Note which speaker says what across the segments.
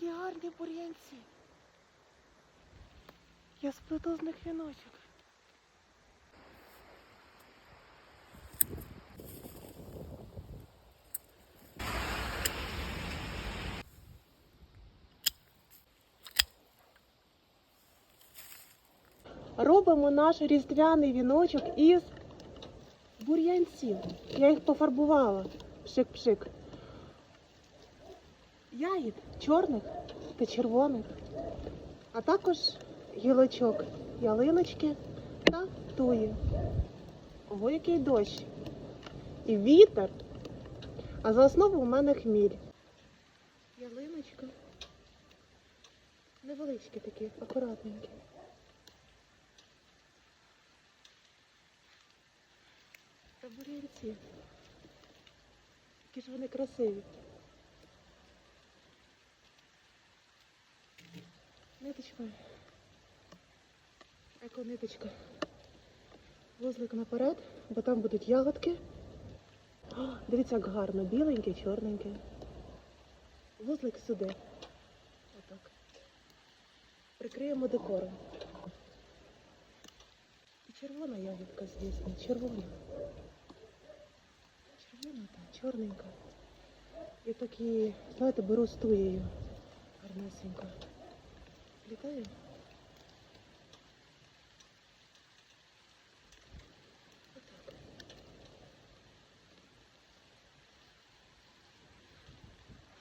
Speaker 1: Які гарні бур'янці. Я сплету з них віночок. Робимо наш різдвяний віночок із бур'янців. Я їх пофарбувала. Пшик-пшик. Ягід чорних та червоних, а також гілочок ялиночки та туї. Ого, який дощ. І вітер. А за основу у мене хміль. Ялиночка. Невеличкі такі, акуратненькі. Та бурянці. Які ж вони красиві. Ниточка. Еко-ниточка. Вузлик наперед, бо там будуть ягодки. О, дивіться, як гарно. Біленький, чорненький. Вузлик сюди. Отак. Прикриємо декором. І червона ягодка, звісно, червона. Червона та чорненька. І так її, знаєте, беру з туєю. Гарнесенько. Літає?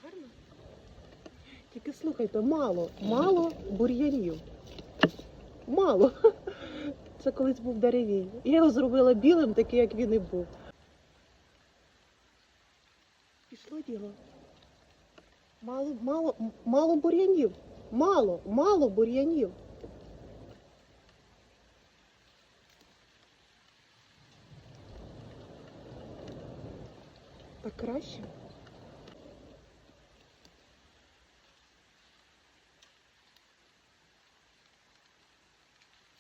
Speaker 1: Гарно? Тільки слухайте, мало, мало бур'янів. Мало. Це колись був деревій. Я його зробила білим, такий, як він і був. Пішло діло. Мало, мало, мало бур'янів. Мало, мало бур'янів. Так краще.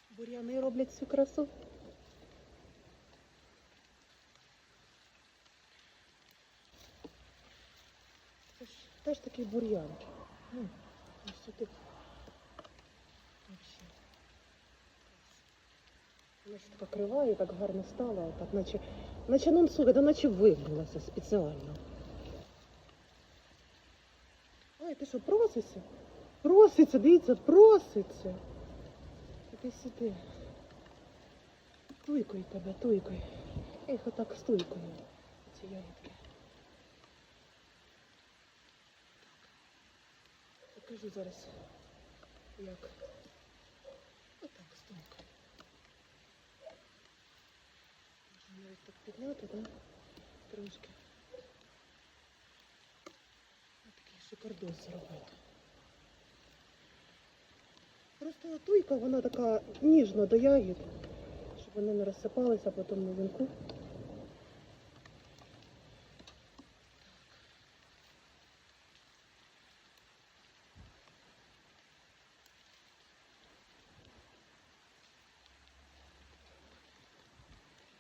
Speaker 1: Бур'яни роблять всю красу. Це ж теж такий бур'ян. Ну. Вообще. Вона ж крива так гарно стала, так наче, наче ну слухай, да наче вигнулася спеціально. Ой, ти що, проситься? Проситься, дивіться, проситься. Іди сюди. Туйкою тебе, туйкою. Їх отак стуйкою. Ці ягідки. Покажу зараз, як. Отак, стойкою. Можна навіть так підняти, так? Трошки. Отакий шикардос зробити. Просто туйка, вона така ніжна до ягід, щоб вони не розсипалися потім на вінку.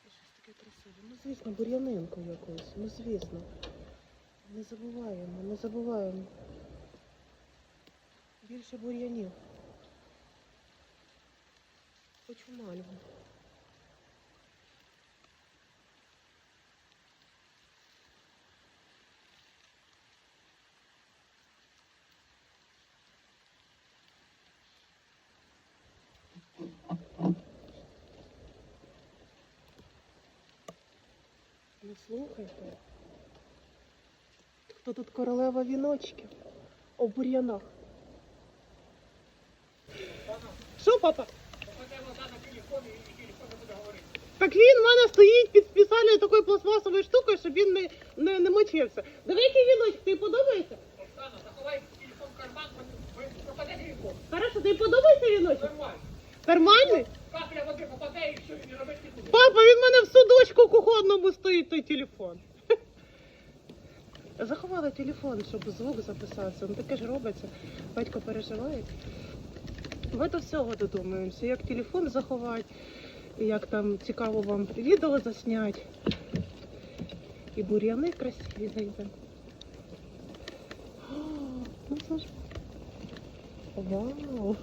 Speaker 1: І Щось таке красиве. Ну, звісно, бур'янинку якусь. Ну, звісно. Не забуваємо, не забуваємо. Більше бур'янів. Хочу мальву. Ну слухайте. Хто тут королева віночків? У бур'янах. Що, папа? Так він в мене стоїть під спеціальною такою пластмасовою штукою, щоб він не, не, не мочився. Диви, який віночок, тобі подобається?
Speaker 2: Оксана, заховай телефон в карман, пропаде телефон.
Speaker 1: Хорошо, тобі подобається віночок?
Speaker 2: Нормально.
Speaker 1: Нормальний?
Speaker 2: Капля води попаде і все, і не робити.
Speaker 1: Папа, він в мене кухонному стоїть той телефон. Заховала телефон, щоб звук записався. Ну таке ж робиться. Батько переживає. Ми до всього додумуємося, як телефон заховати, як там цікаво вам відео засняти. І бур'яни красиві знайдемо. О, Ну Вау.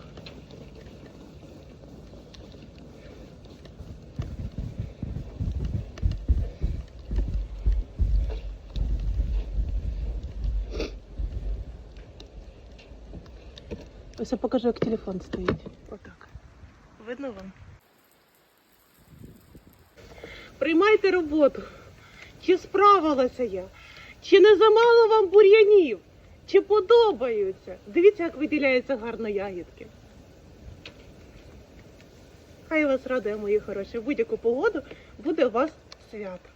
Speaker 1: Ось я покажу, як телефон стоїть. Отак. Видно вам? Приймайте роботу. Чи справилася я? Чи не замало вам бур'янів? Чи подобаються? Дивіться, як виділяються гарно ягідки. Хай вас радує, мої хороші. В будь-яку погоду буде у вас свято.